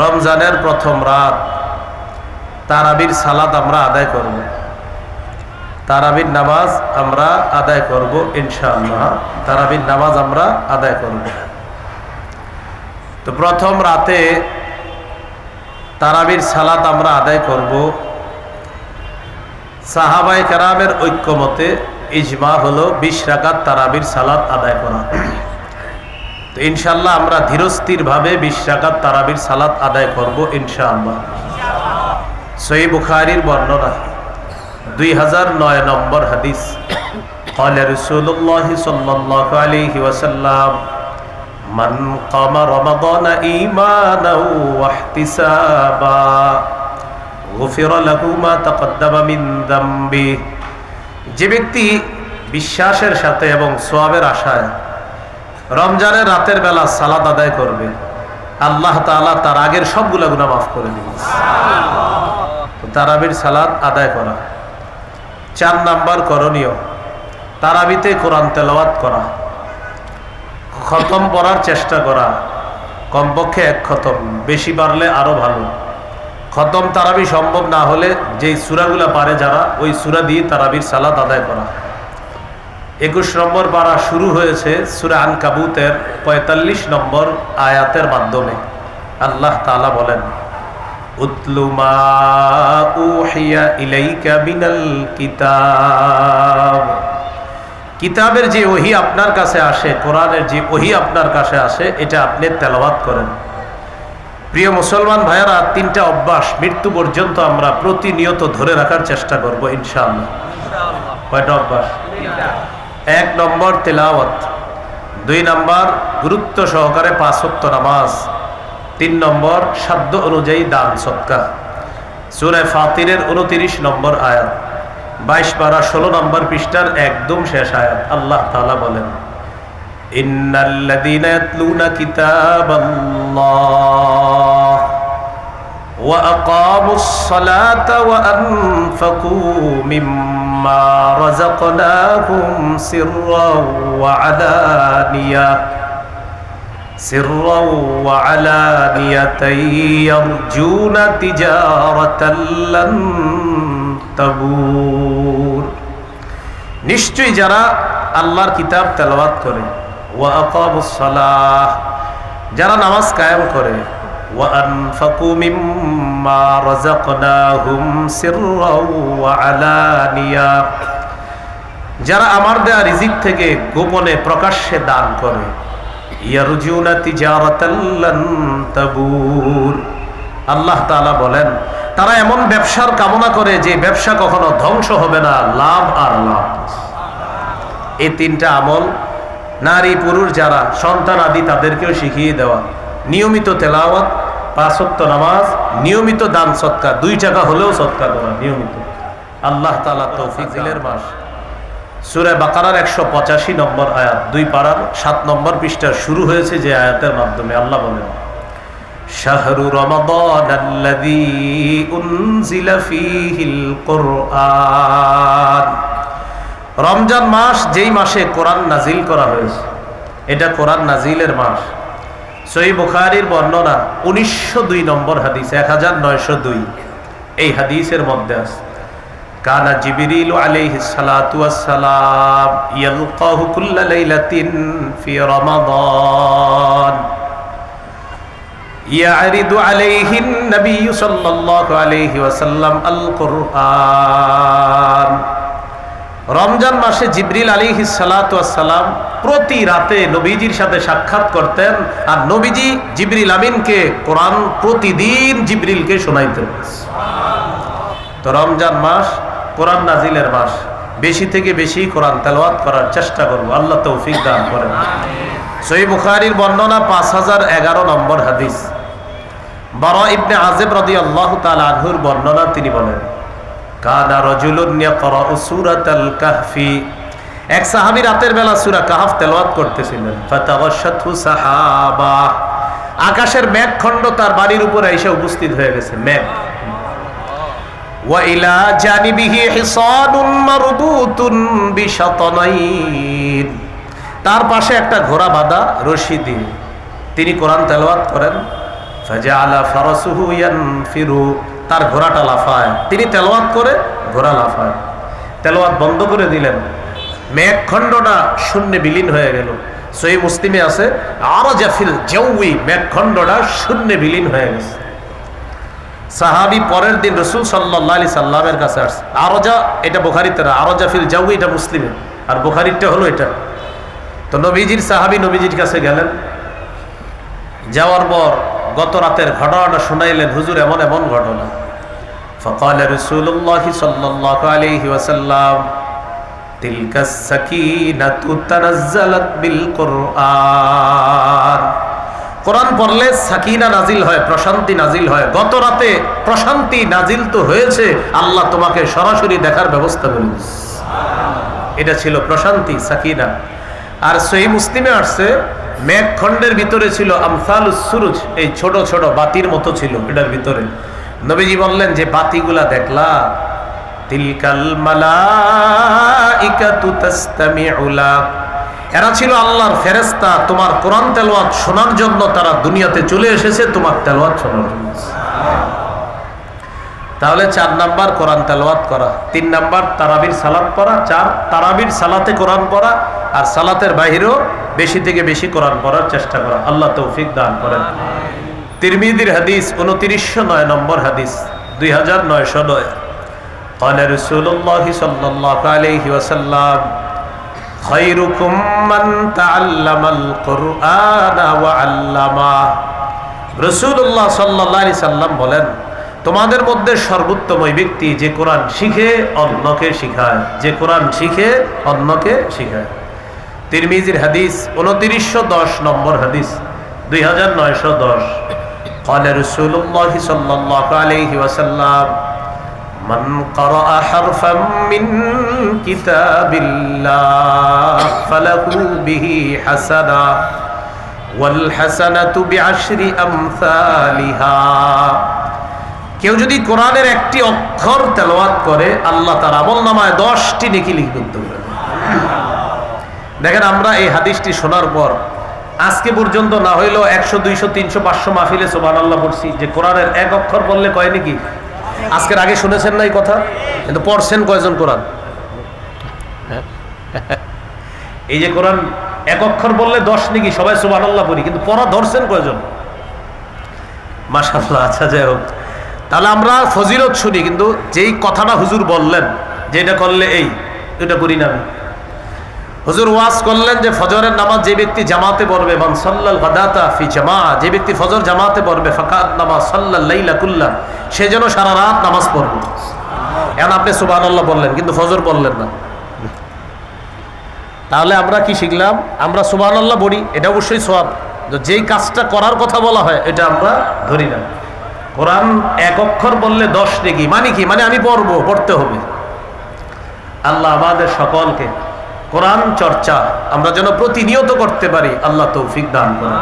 রমজানের প্রথম রাত, তারাবির সালাদ আমরা আদায় করব। তারাবির নামাজ আমরা আদায় করব, ইনশাআল্লাহ। তারাবির নামাজ আমরা আদায় করব। তো প্রথম রাতে তারাবির সালাত আমরা আদায় করব। সাহাবাই কারামের ঐক্যমতে ইজমা হলো বিশ রাকাত তারাবির সালাত আদায় করা। তো ইনশাল্লাহ আমরা ধীরস্থিরভাবে বিশ রাকাত তারাবির সালাত আদায় করব ইনশাআল্লাহ সই বুখারির বর্ণনা দুই হাজার নয় নম্বর হাদিস قال رسول الله صلى الله عليه وسلم من قام رمضان إيمانا واحتسابا غفر له ما تقدم من ذنبه যে ব্যক্তি বিশ্বাসের সাথে এবং সোয়াবের আশায় রমজানের রাতের বেলা সালাদ আদায় করবে। আল্লাহ তাআলা তার আগের সবগুলা গুণা মাফ করে দিবে তারাবির সালাদ আদায় করা। চার নাম্বার করণীয়, তারাবিতে কোরআন তেলাওয়াত করা। খতম পড়ার চেষ্টা করা। কমপক্ষে এক খতম, বেশি পারলে আরও ভালো। খতম তারাবি সম্ভব না হলে যেই সুরাগুলা পারে যারা, ওই সুরা দিয়ে তারাবির সালাদ আদায় করা। একুশ নম্বর পারা শুরু হয়েছে সুরান কাবুতের পঁয়তাল্লিশ নম্বর আয়াতের মাধ্যমে। আল্লাহ তালা বলেন উতলুমা কিতাব। কিতাবের যে ওহি আপনার কাছে আসে, কোরআনের যে ওহি আপনার কাছে আসে, এটা আপনি তেলাওয়াত করেন। প্রিয় মুসলমান ভাইয়ারা, তিনটা অভ্যাস মৃত্যু পর্যন্ত আমরা প্রতিনিয়ত ধরে রাখার চেষ্টা করব, ইনশাআল্লাহ। কয়টা অভ্যাস? এক নম্বর তেলাওয়াত। দুই নম্বর গুরুত্ব সহকারে পাঁচত্ব নামাজ। তিন নম্বর সাধ্য অনুযায়ী দান সৎকা সুরে ফাতিরের উনতিরিশ নম্বর আয়াত। বাইশ পারা ষোলো নম্বর পৃষ্ঠার একদম শেষ আয়াত, আল্লাহ তালা বলেন ইন্নাল্লাদিনা ইয়াতলুনা কিতাবাল্লাহ ওয়া ওয়া مما رزقناهم سرا وعلانية سرا وعلانية يرجون تجارة لن تبور নিশ্চয়ই যারা আল্লাহর কিতাব তেলাওয়াত করে ওয়া আকামুস সালাহ যারা নামাজ কায়েম করে وأنفقوا مما رزقناهم سرا وعلانية যারা আমার দেয়া রিজিক থেকে গোপনে প্রকাশ্যে দান করে ইয়ারজুনা তিজারাতাল্লান তাবুর আল্লাহ তাআলা বলেন তারা এমন ব্যবসার কামনা করে যে ব্যবসা কখনো ধ্বংস হবে না লাভ আর লাভ এই তিনটা আমল নারী পুরুষ যারা সন্তান আদি তাদেরকেও শিখিয়ে দেওয়া নিয়মিত তেলাওয়াত পাঁচত্ব নামাজ নিয়মিত দান সৎকার দুই টাকা হলেও সৎকার করা নিয়মিত। আল্লাহ তালা তৌফিক দিলের মাস। সুরে বাকারার একশো পঁচাশি নম্বর আয়াত দুই পাড়ার সাত নম্বর পৃষ্ঠা শুরু হয়েছে যে আয়াতের মাধ্যমে আল্লাহ বলেন শাহরু রমাদান আল্লাযী উনজিলা ফীহিল কুরআন। রমজান মাস যেই মাসে কোরআন নাজিল করা হয়েছে এটা কোরআন নাজিলের মাস। সই বুখারির বর্ণনা উনিশশো দুই নম্বর হাদিস এক হাজার নয়শো দুই এই হাদিসের মধ্যে আছে কানা জিবিরিল আলাইহি সালাতু ওয়াসসালাম ইয়ালকাহু কুল্লা লাইলাতিন ফি রমাদান يعرض عليه النبي صلى الله عليه وسلم القرآن রমজান মাসে জিবরিল আলী সালাম প্রতি রাতে নবীজির সাথে সাক্ষাৎ করতেন আর নবীজি জিবরিল আমিনকে কোরআন প্রতিদিন জিবরিলকে শোনাইতেন। তো রমজান মাস, কোরআন নাজিলের মাস, বেশি থেকে বেশি কোরআন তেলাওয়াত করার চেষ্টা করব। আল্লাহ তৌফিক দান করেন। সই বুখারির বর্ণনা পাঁচ হাজার এগারো নম্বর হাদিস। বড় ইবনে আজেব রদি আল্লাহ তাল আনহুর বর্ণনা তিনি বলেন, কানা রজুলুন কাহফি এক সাহাবি রাতের বেলা সুরা কাহাফ তেলাওয়াত করতেছিলেন সাহাবা। আকাশের মেঘখণ্ড তার বাড়ির উপরে এসে উপস্থিত হয়ে গেছে, মেঘ। তার পাশে একটা ঘোড়া বাঁধা রশি দিয়ে তিনি কোরআন তেলাওয়াত করেন তার ঘোড়াটা লাফায়। তিনি তেলাওয়াত করে ঘোড়া লাফায়। তেলাওয়াত বন্ধ করে দিলেন। মেঘখণ্ডটা শূন্য বিলীন হয়ে গেল। সহি মুসলিমে আছে আরও জাফিল জৌই, মেঘখণ্ডটা শূন্য বিলীন হয়ে গেছে। সাহাবি পরের দিন রসুল সাল্লাহ আলি সাল্লামের কাছে আসছে। যা এটা বোখারিতে আরও আরজা ফিল এটা মুসলিমে। আর বোখারিটা হলো এটা। তো নবীজির সাহাবি নবীজির কাছে গেলেন। যাওয়ার পর গত রাতের ঘটনাটা শুনাইলেন, হুজুর, এমন এমন ঘটনা। ফকাল রসুল্লাহ সাল্লাহ আলহি ওয়াসাল্লাম تلك السكينة تنزلت بالقرآن কোরআন পড়লে সাকিনা নাজিল হয় প্রশান্তি নাজিল হয় গত রাতে প্রশান্তি নাজিল তো হয়েছে আল্লাহ তোমাকে সরাসরি দেখার ব্যবস্থা করে দিয়েছে। এটা ছিল প্রশান্তি সাকিনা আর সহি মুসলিমে আসছে মেঘখণ্ডের ভিতরে ছিল আমসাল সুরুজ এই ছোট ছোট বাতির মতো ছিল এটার ভিতরে নবীজি বললেন যে বাতিগুলা দেখলা তিলকাল মালাইকাতু তাসতামিউ এরা ছিল আল্লাহর ফেরেশতা, তোমার কোরআন তেলাওয়াত শোনার জন্য তারা দুনিয়াতে চলে এসেছে, তোমার তেলাওয়াত শোনার জন্য। তাহলে চার নাম্বার কোরআন তেলাওয়াত করা, তিন নাম্বার তারাবির সালাত পড়া, চার তারাবির সালাতে কোরআন পড়া, আর সালাতের বাহিরেও বেশি থেকে বেশি কোরআন পড়ার চেষ্টা করা। আল্লাহ তৌফিক দান করেন। তিরমিদির হাদিস, উনত্রিশশো নয় নম্বর হাদিস, দুই হাজার নয়শো নয়। قال رسول الله صلى الله عليه وسلم خيركم من تعلم القرآن وعلمه রসুল্লাহ সাল্লাহ সাল্লাম বলেন তোমাদের মধ্যে সর্বোত্তম ওই ব্যক্তি যে কোরআন শিখে অন্যকে শিখায় যে কোরআন শিখে অন্যকে শিখায় তিরমিজির হাদিস উনত্রিশশো দশ নম্বর হাদিস দুই হাজার নয়শো দশ قال رسول الله صلى الله عليه وسلم من قرأ حرفا من كتاب الله فله به حسنه والحسنة بعشر أمثالها কেউ যদি কোরআনের একটি অক্ষর তেলাওয়াত করে আল্লাহ তার আমল নামায় দশটি নেকি লিখবেন দেখেন আমরা এই হাদিসটি শোনার পর আজকে পর্যন্ত না হইলেও একশো দুইশো তিনশো পাঁচশো মাহফিলে সোবান আল্লাহ পড়ছি যে কোরআনের এক অক্ষর বললে কয় নাকি আজকের আগে শুনেছেন না এই কথা? কিন্তু পড়ছেন কয়জন কোরআন? এই যে কোরআন এক অক্ষর বললে দশ নাকি? সবাই সুবাহ আল্লাহ পড়ি, কিন্তু পড়া ধরছেন কয়জন? মাসাল্লাহ আচ্ছা যাই হোক। তাহলে আমরা ফজিলত শুনি, কিন্তু যেই কথাটা হুজুর বললেন যে এটা করলে এই, এটা করি না আমি। হুজুর ওয়াজ করলেন যে ফজরের নামাজ যে ব্যক্তি জামাতে পড়বে, মান সাল্লাল গাদাতা ফি জামা যে ব্যক্তি ফজর জামাতে পড়বে ফাকাত নামাজ সাল্লাল লাইলা কুল্লা সে যেন সারা রাত নামাজ পড়বে। এখন আপনি সুবহানাল্লাহ বললেন, কিন্তু ফজর বললেন না। তাহলে আমরা কি শিখলাম? আমরা সুবহানাল্লাহ বলি এটা অবশ্যই সওয়াব। যেই কাজটা করার কথা বলা হয়, এটা আমরা ধরি না। কোরআন এক অক্ষর বললে দশ নেকি মানে কি? মানে আমি পড়ব, পড়তে হবে। আল্লাহ আমাদের সকলকে কোরআন চর্চা আমরা যেন প্রতিনিয়ত করতে পারি আল্লাহ তৌফিক দান করেন।